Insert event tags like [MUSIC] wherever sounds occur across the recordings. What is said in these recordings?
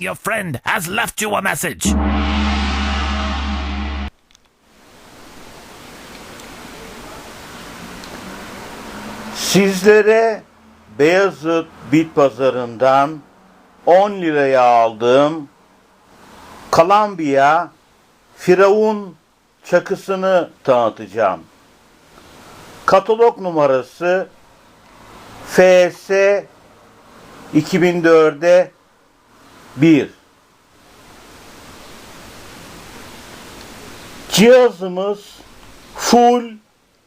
Your friend has left you a message. Sizlere Beyazıt Bit Pazarı'ndan 10 liraya aldığım Kolombiya Firavun çakısını tanıtacağım. Katalog numarası FS 2004'e 1. Cihazımız full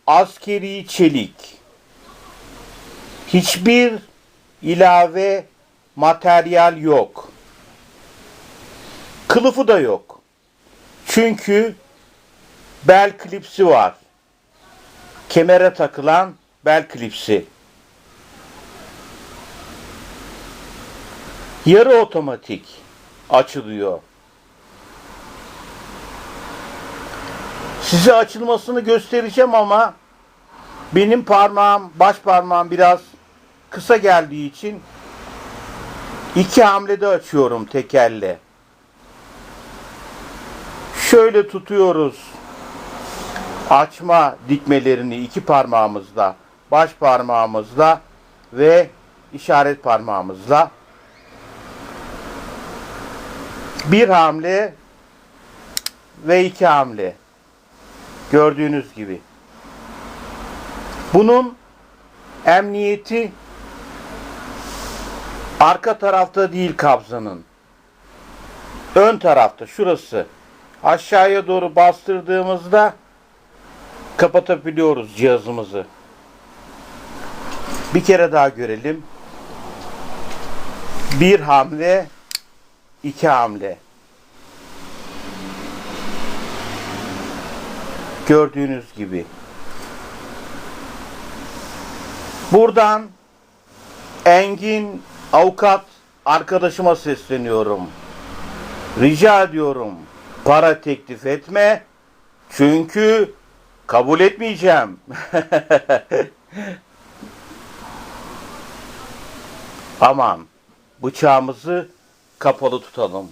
askeri çelik hiçbir ilave materyal yok. Kılıfı da yok. Çünkü bel klipsi var. Kemere takılan bel klipsi. Yarı otomatik açılıyor. Size açılmasını göstereceğim ama benim parmağım, baş parmağım biraz kısa geldiği için iki hamlede açıyorum tek elle. Şöyle tutuyoruz. Açma dikmelerini iki parmağımızla, baş parmağımızla ve işaret parmağımızla. Bir hamle ve iki hamle. Gördüğünüz gibi. Bunun emniyeti arka tarafta değil kabzanın. Ön tarafta şurası. Aşağıya doğru bastırdığımızda kapatabiliyoruz cihazımızı. Bir kere daha görelim. Bir hamle, iki hamle. Gördüğünüz gibi. Buradan Engin avukat arkadaşıma sesleniyorum. Rica ediyorum para teklif etme. Çünkü kabul etmeyeceğim. [LAUGHS] Aman bıçağımızı kapalı tutalım.